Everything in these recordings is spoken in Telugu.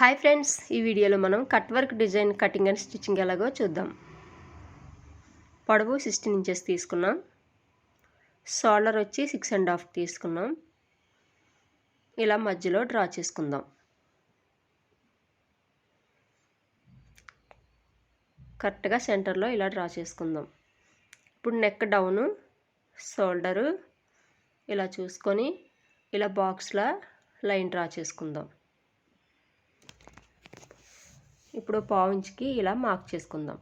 హాయ్ ఫ్రెండ్స్ ఈ వీడియోలో మనం cut work design cutting and stitching ఎలాగో చూద్దాం. పొడవు సిక్స్టీన్ ఇంచెస్ తీసుకున్నాం. షోల్డర్ వచ్చి సిక్స్ అండ్ హాఫ్ తీసుకున్నాం. ఇలా మధ్యలో డ్రా చేసుకుందాం. కరెక్ట్గా సెంటర్లో ఇలా డ్రా చేసుకుందాం. ఇప్పుడు నెక్ డౌను షోల్డరు ఇలా చూసుకొని ఇలా బాక్స్లా లైన్ డ్రా చేసుకుందాం. ఇప్పుడు పావుంచ్కి ఇలా మార్క్ చేసుకుందాం.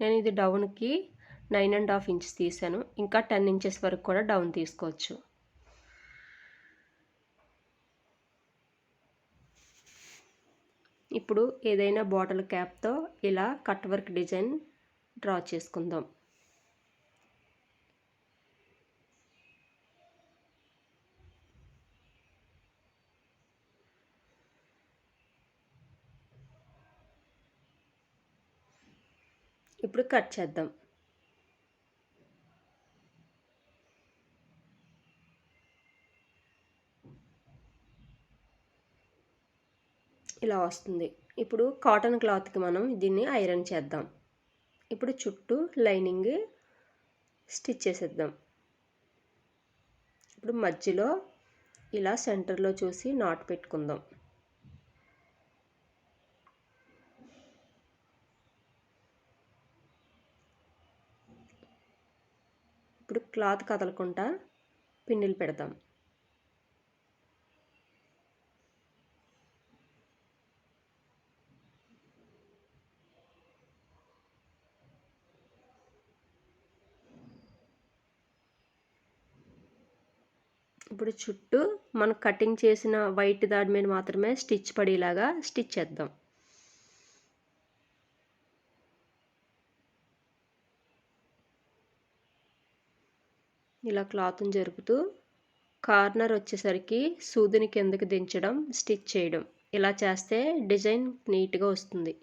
నేను ఇది డౌన్కి నైన్ అండ్ హాఫ్ ఇంచెస్ తీసాను. ఇంకా టెన్ ఇంచెస్ వరకు కూడా డౌన్ తీసుకోవచ్చు. ఇప్పుడు ఏదైనా బాటిల్ క్యాప్తో ఇలా కట్ వర్క్ డిజైన్ డ్రా చేసుకుందాం. ఇప్పుడు కట్ చేద్దాం. ఇలా వస్తుంది. ఇప్పుడు కాటన్ క్లాత్కి మనం దీన్ని ఐరన్ చేద్దాం. ఇప్పుడు చుట్టూ లైనింగ్ స్టిచ్ చేసేద్దాం. ఇప్పుడు మధ్యలో ఇలా సెంటర్లో చూసి నాట్ పెట్టుకుందాం ఇప్పుడు క్లాత్ కదలకుండా పిన్నులు పెడదాం. ఇప్పుడు చుట్టూ మనం కటింగ్ చేసిన వైట్ దాడి మీద మాత్రమే స్టిచ్ పడేలాగా స్టిచ్ చేద్దాం. ఇలా క్లాత్ని జరుపుతూ కార్నర్ వచ్చేసరికి సూదిని కిందకి దించడం స్టిచ్ చేయడం. ఇలా చేస్తే డిజైన్ నీట్గా వస్తుంది.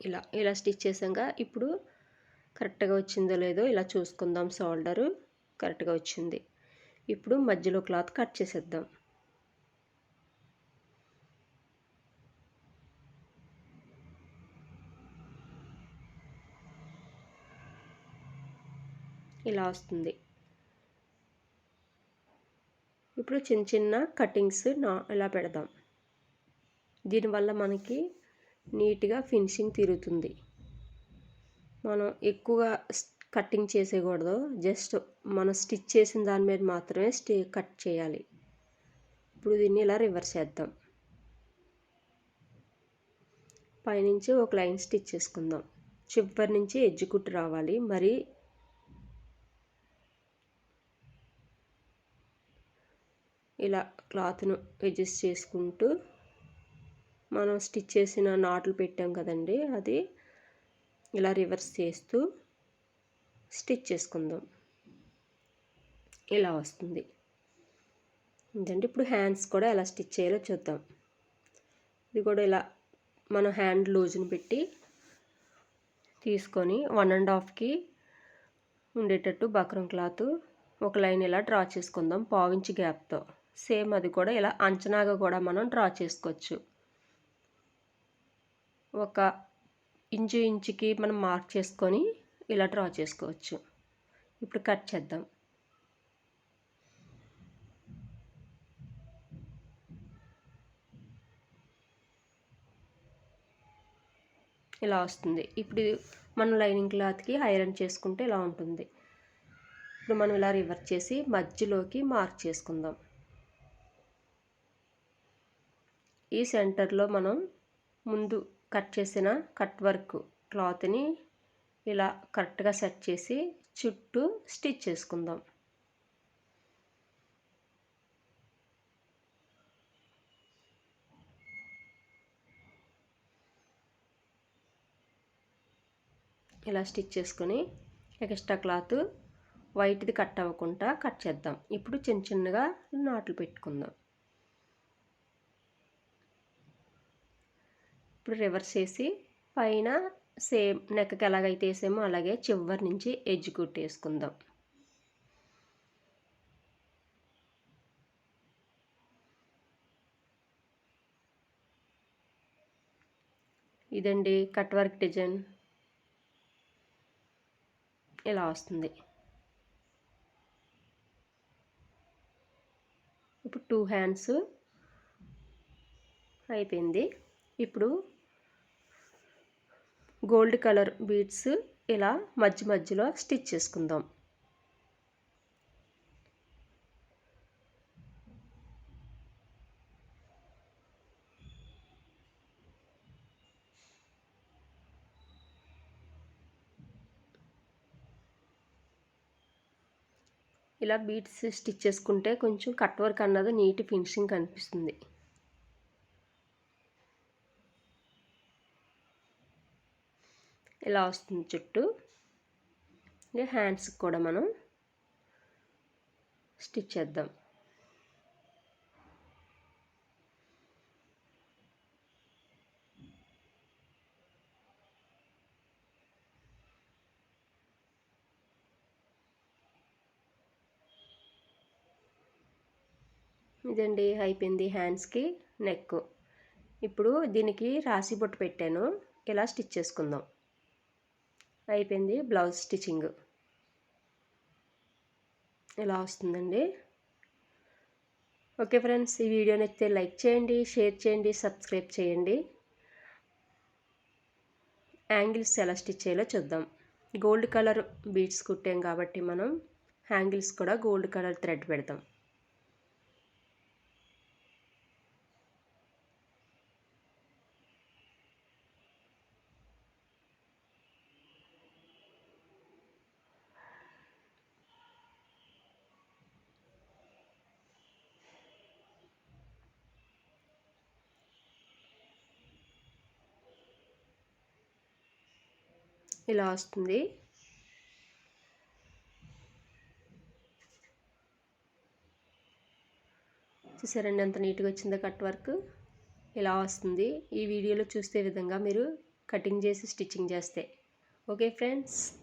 ఇలా ఇలా స్టిచ్ చేసాక ఇప్పుడు కరెక్ట్గా వచ్చిందో లేదో ఇలా చూసుకుందాం. షోల్డరు కరెక్ట్గా వచ్చింది. ఇప్పుడు మధ్యలో క్లాత్ కట్ చేసేద్దాం. ఇలా వస్తుంది. ఇప్పుడు చిన్న చిన్న కటింగ్స్ నా ఇలా పెడదాం. దీనివల్ల మనకి నీట్గా ఫినిషింగ్ తిరుగుతుంది. మనం ఎక్కువగా కటింగ్ చేసేయకూడదు. జస్ట్ మనం స్టిచ్ చేసిన దాని మీద మాత్రమే స్టి కట్ చేయాలి. ఇప్పుడు దీన్ని ఇలా రివర్స్ చేద్దాం. పైనుంచి ఒక లైన్ స్టిచ్ చేసుకుందాం. చివరి నుంచి ఎడ్జ్ కుట్టు రావాలి. మరి ఇలా క్లాత్ను అడ్జస్ట్ చేసుకుంటూ మనం స్టిచ్ చేసిన నాట్లు పెట్టాం కదండి అది ఇలా రివర్స్ చేస్తూ స్టిచ్ చేసుకుందాం. ఇలా వస్తుంది. ఏంటంటే ఇప్పుడు హ్యాండ్స్ కూడా ఎలా స్టిచ్ చేయాలో చూద్దాం. ఇది కూడా ఇలా మనం హ్యాండ్ లూజ్ని పెట్టి తీసుకొని వన్ అండ్ హాఫ్కి ఉండేటట్టు బక్రం క్లాత్ ఒక లైన్ ఇలా డ్రా చేసుకుందాం పావించి గ్యాప్తో. సేమ్ అది కూడా ఇలా అంచనాగా కూడా మనం డ్రా చేసుకోవచ్చు. ఒక ఇంచు ఇంచుకి మనం మార్క్ చేసుకొని ఇలా డ్రా చేసుకోవచ్చు. ఇప్పుడు కట్ చేద్దాం. ఇలా వస్తుంది. ఇప్పుడు మనం లైనింగ్ క్లాత్కి ఐరన్ చేసుకుంటే ఇలా ఉంటుంది. ఇప్పుడు మనం ఇలా రివర్స్ చేసి మధ్యలోకి మార్క్ చేసుకుందాం. ఈ సెంటర్లో మనం ముందు కట్ చేసిన కట్ వర్క్ క్లాత్ని ఇలా కరెక్ట్గా సెట్ చేసి చుట్టూ స్టిచ్ చేసుకుందాం. ఇలా స్టిచ్ చేసుకొని ఎక్స్ట్రా క్లాత్ వైట్ది కట్ అవ్వకుండా కట్ చేద్దాం. ఇప్పుడు చిన్న చిన్నగా నాట్లు పెట్టుకుందాం. ఇప్పుడు రివర్స్ చేసి పైన సేమ్ నెక్కకి ఎలాగైతే వేసామో అలాగే చివరి నుంచి ఎడ్జ్ కుట్టేసుకుందాం ఇదండి కట్ వర్క్ డిజైన్ ఇలా వస్తుంది. ఇప్పుడు టూ హ్యాండ్స్ అయిపోయింది. ఇప్పుడు గోల్డ్ కలర్ బీడ్స్ ఇలా మధ్య మధ్యలో స్టిచ్ చేసుకుందాం. ఇలా బీట్స్ స్టిచ్ చేసుకుంటే కొంచెం కట్ వర్క్ అన్నది నీట్ ఫినిషింగ్ కనిపిస్తుంది. ఇలా వస్తుంది చుట్టూ. ఇంకా హ్యాండ్స్కి కూడా మనం స్టిచ్ చేద్దాం. ఇదండి అయిపోయింది హ్యాండ్స్కి నెక్ ఇప్పుడు దీనికి రాసి బొట్టు పెట్టాను. ఇలా స్టిచ్ చేసుకుందాం. అయిపోయింది బ్లౌజ్ స్టిచ్చింగ్. ఇలా వస్తుందండి? ఓకే ఫ్రెండ్స్ ఈ వీడియో నచ్చితే లైక్ చేయండి షేర్ చేయండి సబ్స్క్రైబ్ చేయండి. యాంగిల్స్ ఎలా స్టిచ్ చేయాలో చూద్దాం. గోల్డ్ కలర్ బీడ్స్ కుట్టాం కాబట్టి మనం హ్యాంగిల్స్ కూడా గోల్డ్ కలర్ థ్రెడ్ పెడతాం. ఇలా వస్తుంది. చూసారండి ఎంత నీట్గా వచ్చిందో కట్ వర్క్. ఇలా వస్తుంది. ఈ వీడియోలో చూసే విధంగా మీరు కటింగ్ చేసి స్టిచ్చింగ్ చేస్తే. Okay friends.